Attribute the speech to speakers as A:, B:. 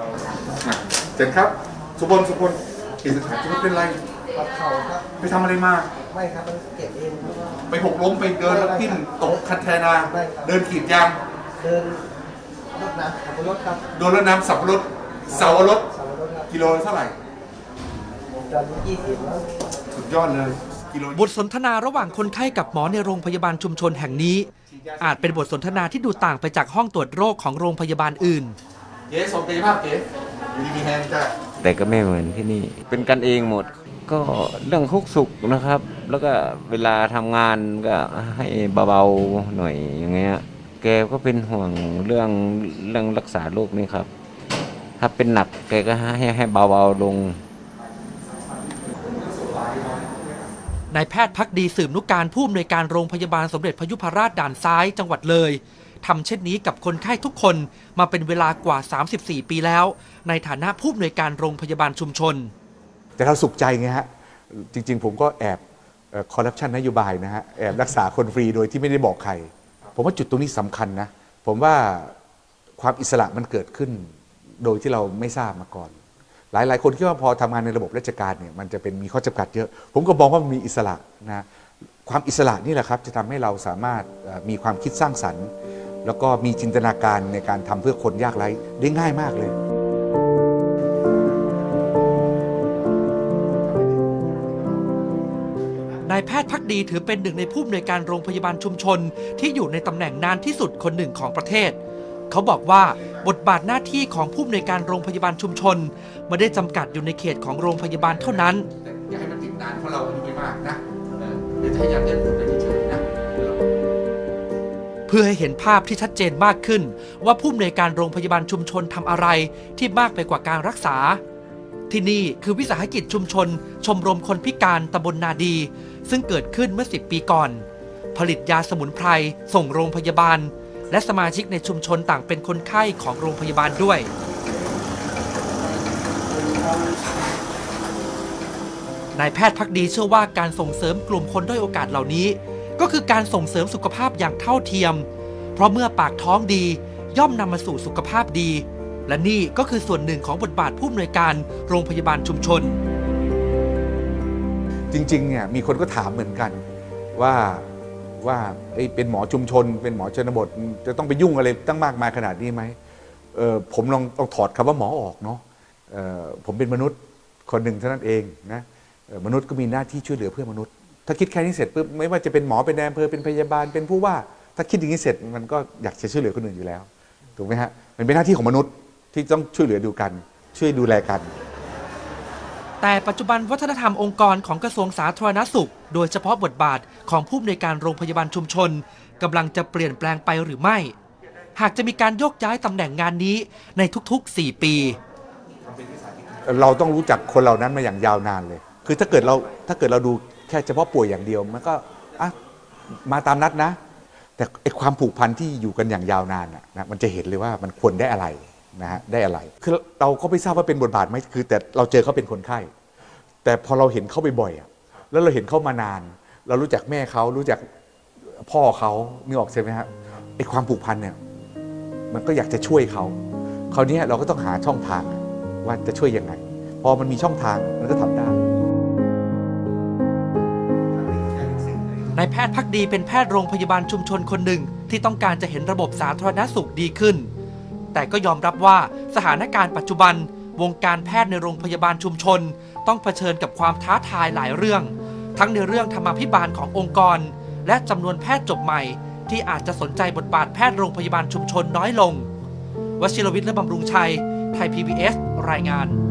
A: อะเสร็จครับสุพลสุพลกิจสถานจะไม่เป็นไร
B: ปัดเข่าครับ
A: ไปทำอะไรมา
B: ไม่ครับมันเก็บเองครับ
A: ไปหกล้มไปเดินแล้วทิ้นตกคันแทนา
B: ไม่ครับ
A: เดินขีดยาง
B: เดินรถน้ำขับรถครับ
A: โดนรถน้ำสับปะรถเสาวรถ
B: สาวรถครับ
A: กิโลละเท่าไหร่
B: ตอนนี้ยี่สิบแล้ว
A: สุดยอดเลยกิโล
C: บทสนทนาระหว่างคนไข้กับหมอในโรงพยาบาลชุมชนแห่งนี้ อาจเป็นบทสนทนาที่ดูต่างไปจากห้องตรวจโรคของโรงพยาบาลอื่น
A: เก๋สมตีภาพเก๋อยู่ดีมีแฮงจ้ะ
D: แต่ก็ไม่เหมือนที่นี่ เป็นกันเองหมด ก็เรื่องทุกสุขนะครับ แล้วก็เวลาทำงานก็ให้เบาๆหน่อยอย่างเงี้ย แกก็เป็นห่วงเรื่องเรื่องรักษาโรคนี่ครับ ถ้าเป็นหนักแกก็ให้ให้เบาๆลง
C: นายแพทย์พักดีสืบนุการผู้อำนวยการโรงพยาบาลสมเด็จพยุพราชด่านซ้ายจังหวัดเลย ทำเช่นนี้กับคนไข้ทุกคนมาเป็นเวลากว่า 34 ปีแล้ว ในฐานะผู้อำนวยการโรงพยาบาลชุมชน
E: แต่เราสุขใจไงฮะ จริง ๆ ผมก็แอบคอร์รัปชันนโยบายนะฮะ แอบรักษาคนฟรีโดยที่ไม่ได้บอกใคร ผมว่าจุดตรงนี้สำคัญนะ ผมว่าความอิสระมันเกิดขึ้น โดยที่เราไม่ทราบมาก่อน หลาย ๆ คนคิดว่าพอทำงานในระบบราชการเนี่ยมันจะเป็นมีข้อจำกัดเยอะ ผมก็มองว่ามันมีอิสระนะความอิสระนี่แหละครับ จะทำให้เราสามารถมีความคิดสร้างสรรค์ แล้วก็มีจินตนาการในการทำเพื่อคนยากไร้ได้ง่ายมากเลย
C: นายแพทย์พักดีถือเป็นหนึ่งในผู้อำนวยการโรงพยาบาลชุมชน ที่อยู่ในตำแหน่งนานที่สุดคนหนึ่งของประเทศ เขาบอกว่าบทบาทหน้าที่ของผู้อำนวยการโรงพยาบาลชุมชนไม่ได้จำกัดอยู่ในเขตของโรงพยาบาลเท่านั้น
A: อย่าให้มันติดนานเพราะเราอายุไม่มากนะเดี๋ยวจะให้ยัดเยียดพูดไปเฉ
C: เพื่อให้เห็นภาพที่ชัดเจนมากขึ้น ว่าผู้อำนวยการโรงพยาบาลชุมชนทำอะไรที่มากไปกว่าการรักษา ที่นี่คือวิสาหกิจชุมชน ชมรมคนพิการตำบลนาดี ซึ่งเกิดขึ้นเมื่อ 10 ปีก่อน ผลิตยาสมุนไพรส่งโรงพยาบาล และสมาชิกในชุมชนต่างเป็นคนไข้ของโรงพยาบาลด้วย นายแพทย์พักดีเชื่อว่าการส่งเสริมกลุ่มคนด้อยโอกาสเหล่านี้ ก็คือการส่งเสริมสุขภาพอย่างเท่าเทียม เพราะเมื่อปากท้องดีย่อมนำมาสู่สุขภาพดี และนี่ก็คือส่วนหนึ่งของบทบาทผู้อำนวยการโรงพยาบาลชุมชน
E: จริงๆเนี่ยมีคนก็ถามเหมือนกันว่าว่าเอ้เป็นหมอชุมชน เป็นหมอชนบท จะต้องไปยุ่งอะไรตั้งมากมายขนาดนี้ไหมเออผมลองต้องถอดคำว่าหมอออกเนาะเออผมเป็นมนุษย์คนหนึ่งเท่านั้นเองนะมนุษย์ก็มีหน้าที่ช่วยเหลือเพื่อนมนุษย์ ถ้าคิดแค่นี้เสร็จปุ๊บไม่ว่าจะเป็นหมอเป็นนายอำเภอเป็นพยาบาลเป็นผู้ว่า ถ้าคิดอย่างนี้เสร็จมันก็อยากจะช่วยเหลือคนอื่นอยู่แล้วถูกไหมฮะมันเป็นหน้าที่ของมนุษย์ที่ต้องช่วยเหลือดูกัน ช่วยดูแลกัน
C: แต่ปัจจุบันวัฒนธรรมองค์กรของกระทรวงสาธารณสุข โดยเฉพาะบทบาทของผู้อำนวยการโรงพยาบาลชุมชนกำลังจะเปลี่ยนแปลงไปหรือไม่ หากจะมีการโยกย้ายตำแหน่งงานนี้ในทุกๆ 4 ปี
E: เราต้องรู้จักคนเหล่านั้นมาอย่างยาวนานเลย คือถ้าเกิดเราถ้าเกิดเราดู แค่เฉพาะป่วยอย่างเดียวมันก็อะมาตามนัดนะ แต่ไอความผูกพันที่อยู่กันอย่างยาวนานน่ะนะมันจะเห็นเลยว่ามันควรได้อะไรนะฮะได้อะไรคือเราก็ไม่ทราบว่าเป็นบทบาทไหมคือ แต่เราเจอเขาเป็นคนไข้ แต่พอเราเห็นเขาบ่อยๆอะแล้วเราเห็นเขามานาน เรารู้จักแม่เขารู้จักพ่อเขานึกออกใช่ไหมฮะไอความผูกพันเนี่ยมันก็อยากจะช่วยเขาคราวนี้เราก็ต้องหาช่องทางว่าจะช่วยยังไง พอมันมีช่องทางมันก็ทำได้
C: นายแพทย์พักดีเป็นแพทย์โรงพยาบาลชุมชนคนหนึ่ง ที่ต้องการจะเห็นระบบสาธารณสุขดีขึ้น แต่ก็ยอมรับว่าสถานการณ์ปัจจุบัน วงการแพทย์ในโรงพยาบาลชุมชน ต้องเผชิญกับความท้าทายหลายเรื่อง ทั้งในเรื่องธรรมาภิบาลขององค์กร และจำนวนแพทย์จบใหม่ ที่อาจจะสนใจบทบาทแพทย์โรงพยาบาลชุมชนน้อยลงวชิรวิทย์และบำรุงชัย ไทย PBS รายงาน